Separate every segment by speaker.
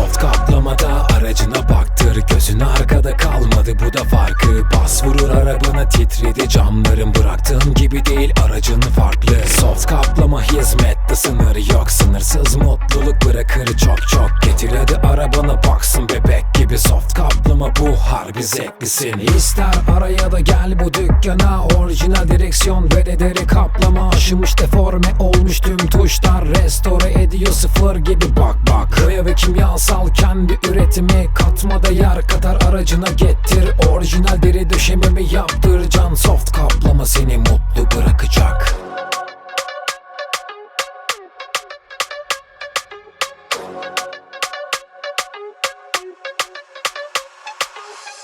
Speaker 1: Soft kaplamada aracına baktır. Gözün arkada kalmadı bu da farkı. Bas vurur arabana titredi. Camların Bıraktığın gibi değil aracın farklı harbi zevklisin. İster araya da gel bu dükkana. Orijinal direksiyon ve de deri kaplama. Aşınmış deforme olmuş tüm tuşlar. Restore ediyor sıfır gibi bak bak. Boya ve kimyasal kendi üretimi Katma değer katar. Aracına getir. Orijinal deri döşememi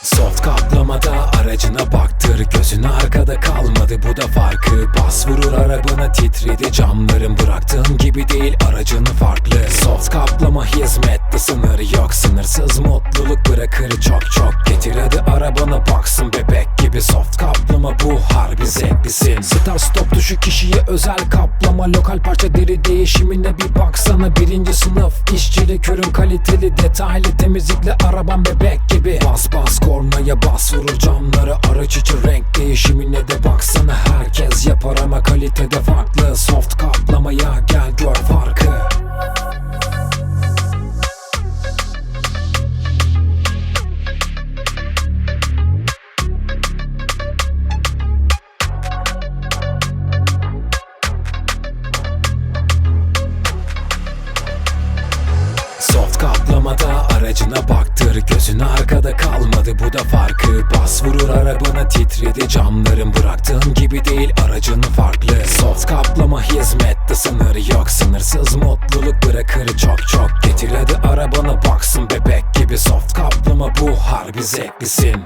Speaker 1: Soft kaplamada aracına baktır Gözün arkada kalmadı. Bu da farkı. Bas vurur arabana titredi camların Bıraktığın gibi değil aracın farklı. Soft kaplama hizmette sınır yok. Sınırsız mutluluk bırakır. Çok çok Getir hadi arabana baksın. Bebek gibi Soft kaplama bu harbi zevklisin. Start stop tuşu kişiye özel kaplama Lokal parça deri değişimine bir baksana. Birinci sınıf işçilik ürün kaliteli Detaylı temizlikle araban bebek gibi. Bas bas kornaya bas vurur camları Araç içi renk değişimine de baksana. Herkes yapar ama kalitede farklı Kaplamada aracına baktır Gözün arkada kalmadı. Bu da farkı. Bas vurur arabana titredi. Camların Bıraktığın gibi değil aracın farklı. Soft kaplama hizmette sınır yok. Sınırsız mutluluk bırakır. Çok çok Getir hadi arabana baksın. Bebek gibi Soft kaplama bu harbi zevklisin